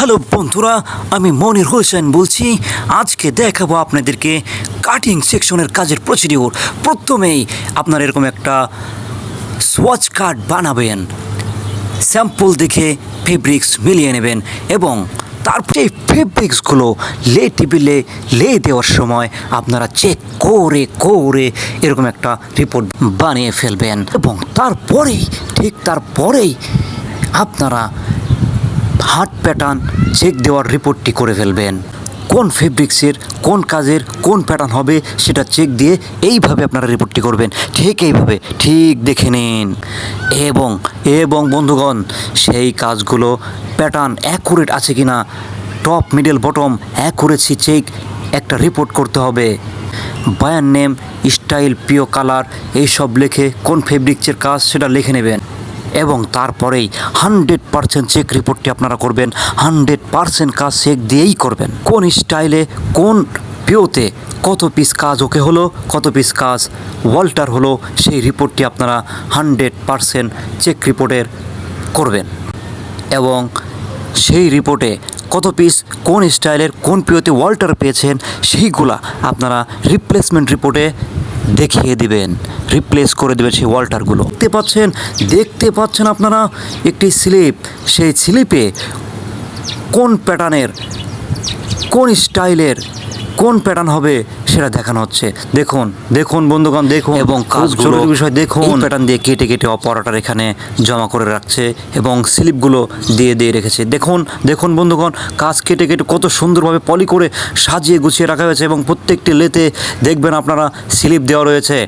Hello বন্ধুরা, আমি মনির হোসেন বলছি। আজকে দেখাবো আপনাদেরকে কাটিং সেকশনের কাজের প্রসিডিওর প্রথমেই আপনার এরকম একটা সোয়াচ কার্ড বানাবেন। স্যাম্পল দেখে ফেব্রিক্স মিলিয়ে নেবেন এবং তারপর ফেব্রিক্সগুলো লে টেবিলে লে দেওয়ার সময় আপনারা চেক করে করে এরকম একটা রিপোর্ট বানিয়ে ফেলবেন এবং তারপরেই, ঠিক তারপরেই আপনারা হার্ট প্যাটার্ন চেক দেওয়ার রিপোর্টটি করে ফেলবেন। কোন ফেব্রিক্সের কোন কাজের, কোন প্যাটার্ন হবে সেটা চেক দিয়ে এইভাবে আপনারা রিপোর্টটি করবেন। ঠিক এইভাবে, ঠিক দেখে নিন। এবং এবং বন্ধুগণ, সেই কাজগুলো প্যাটার্ন অ্যাকুরেট আছে কি না top middle bottom accuracy check একটা রিপোর্ট করতে হবে। Buyer name style PO colour এইসব লিখে কোন ফেব্রিক্সের কাজ সেটা লিখে নেবেন। এবং তারপরেই হান্ড্রেড পারসেন্ট চেক রিপোর্টটি আপনারা করবেন, হান্ড্রেড পারসেন্ট কাজ চেক দিয়েই করবেন। কোন স্টাইলে, কোন পিওতে কত পিস কাজ ওকে হলো, কত পিস কাজ ওয়াল্টার হলো, সেই রিপোর্টটি আপনারা হান্ড্রেড পারসেন্ট চেক রিপোর্টের করবেন। এবং সেই রিপোর্টে কত পিস কোন স্টাইলের, কোন পিওতে ওয়াল্টার পেয়েছেন, সেইগুলা আপনারা রিপ্লেসমেন্ট রিপোর্টে দেখিয়ে দিবেন রিপ্লেস করে দেবেন সেই ওয়াল্টারগুলো। দেখতে পাচ্ছেন দেখতে পাচ্ছেন আপনারা একটি স্লিপ, সেই স্লিপে কোন প্যাটার্নের কোন স্টাইলের কোন প্যাটার্ন হবে সেটা দেখানো হচ্ছে। দেখুন দেখুন বন্ধুগণ দেখুন। এবং কাজগুলো বিষয় দেখুন। প্যাটার্ন দিয়ে কেটে কেটে অপারেটর এখানে জমা করে রাখছে এবং স্লিপগুলো দিয়ে দিয়ে রেখেছে। দেখুন দেখুন বন্ধুগণ কাজ কেটে কেটে কত সুন্দরভাবে পলি করে সাজিয়ে গুছিয়ে রাখা হয়েছে এবং প্রত্যেকটি লেতে দেখবেন আপনারা স্লিপ দেওয়া রয়েছে।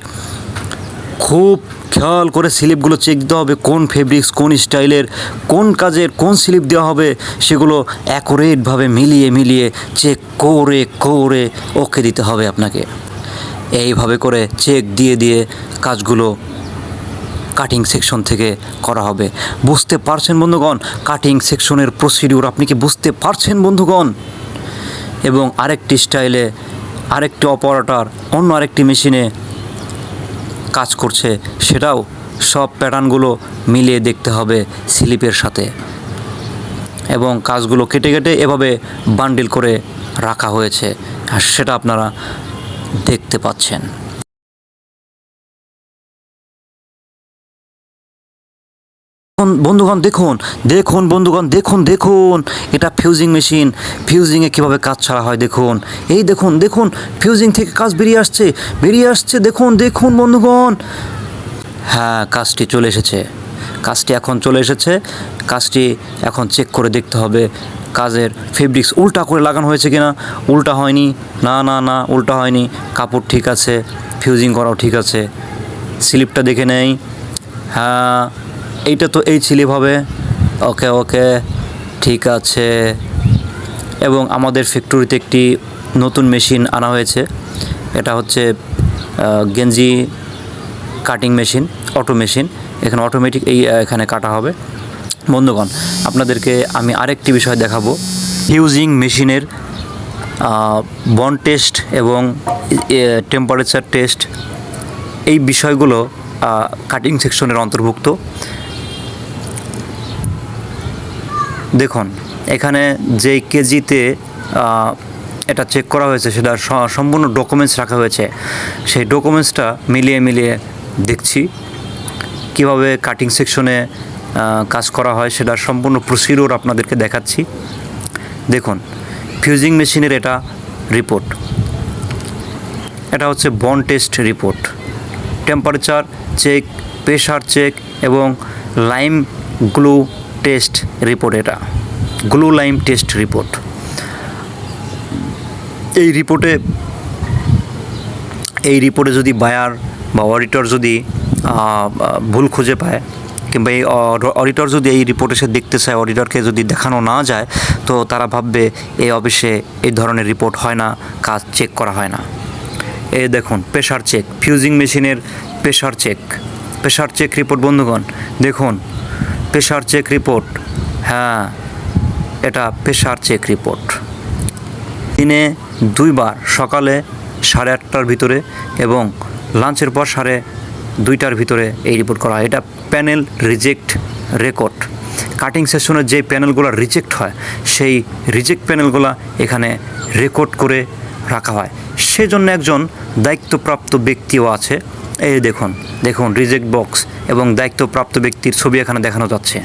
খুব খেয়াল করে স্লিপগুলো চেক দিতে হবে, কোন ফেব্রিক্স কোন স্টাইলের, কোন কাজের, কোন স্লিপ দেওয়া হবে, সেগুলো অ্যাকুরেটভাবে মিলিয়ে মিলিয়ে চেক করে করে ওকে দিতে হবে আপনাকে। এইভাবে করে চেক দিয়ে দিয়ে কাজগুলো কাটিং সেকশন থেকে করা হবে। বুঝতে পারছেন বন্ধুগণ কাটিং সেকশনের প্রসিডিউর আপনি কি বুঝতে পারছেন বন্ধুগণ? এবং আরেকটি স্টাইলে আরেকটি অপারেটর অন্য আরেকটি মেশিনে কাজ করছে, সেটাও সব প্যাটার্নগুলো মিলিয়ে দেখতে হবে স্লিপের সাথে। এবং কাজগুলো কেটে কেটে এভাবে বান্ডিল করে রাখা হয়েছে, আর সেটা আপনারা দেখতে পাচ্ছেন। বন্ধুগণ দেখুন দেখুন বন্ধুগণ, দেখুন দেখুন, এটা ফিউজিং মেশিন ফিউজিংয়ে কীভাবে কাজ ছাড়া হয় দেখুন। এই দেখুন দেখুন ফিউজিং থেকে কাজ বেরিয়ে আসছে বেরিয়ে আসছে, দেখুন দেখুন বন্ধুগণ। হ্যাঁ কাজটি চলে এসেছে। কাজটি এখন চলে এসেছে। কাজটি এখন চেক করে দেখতে হবে, কাজের ফেব্রিক্স উল্টা করে লাগানো হয়েছে কিনা, উল্টা হয়নি। না না না, উল্টা হয়নি। কাপড় ঠিক আছে ফিউজিং করাও ঠিক আছে। স্লিপটা দেখে নেই। হ্যাঁ এইটা তো এই স্লিপ হবে ওকে ওকে, ঠিক আছে। এবং আমাদের ফ্যাক্টরিতে একটি নতুন মেশিন আনা হয়েছে। এটা হচ্ছে গেঞ্জি কাটিং মেশিন, অটো মেশিন। এখানে অটোমেটিক এই এখানে কাটা হবে। বন্ধুগণ, আপনাদেরকে আমি আরেকটি বিষয় দেখাবো। হিউজিং মেশিনের বন টেস্ট এবং টেম্পারেচার টেস্ট এই বিষয়গুলো কাটিং সেকশনের অন্তর্ভুক্ত। দেখুন, এখানে যে কেজিতে এটা চেক করা হয়েছে, সেটা সম্পূর্ণ ডকুমেন্টস রাখা হয়েছে। সেই ডকুমেন্টসটা মিলিয়ে মিলিয়ে দেখছি। কীভাবে কাটিং সেকশনে কাজ করা হয়, সেটার সম্পূর্ণ প্রসিডিওর আপনাদেরকে দেখাচ্ছি। দেখুন ফিউজিং মেশিনের এটা রিপোর্ট এটা হচ্ছে bond test report temperature check pressure check এবং লাইম গ্লু টেস্ট রিপোর্ট এটা গ্লু লাইম টেস্ট রিপোর্ট এই রিপোর্টে এই রিপোর্টে যদি বায়ার বা অডিটর যদি ভুল খুঁজে পায়, কিংবা এই অডিটর যদি এই রিপোর্টে সে দেখতে চায় অডিটরকে যদি দেখানো না যায়, তো তারা ভাববে এই অফিসে এই ধরনের রিপোর্ট হয় না, কাজ চেক করা হয় না। এ দেখুন প্রেশার চেক ফিউজিং মেশিনের pressure check pressure check report বন্ধুগণ, দেখুন প্রেশার চেক রিপোর্ট হ্যাঁ এটা প্রেশার চেক রিপোর্ট দিনে দুইবার সকালে সাড়ে আটটার ভিতরে এবং লাঞ্চের পর সাড়ে দুইটার ভিতরে এই রিপোর্ট করা হয়। এটা প্যানেল রিজেক্ট রেকর্ড কাটিং সেশনের যে প্যানেলগুলো রিজেক্ট হয়, সেই রিজেক্ট প্যানেলগুলো এখানে রেকর্ড করে রাখা হয়। সেজন্য একজন দায়িত্বপ্রাপ্ত ব্যক্তিও আছে। এই দেখুন দেখুন রিজেক্ট বক্স এবং দায়িত্বপ্রাপ্ত ব্যক্তির ছবি এখানে দেখানো যাচ্ছে।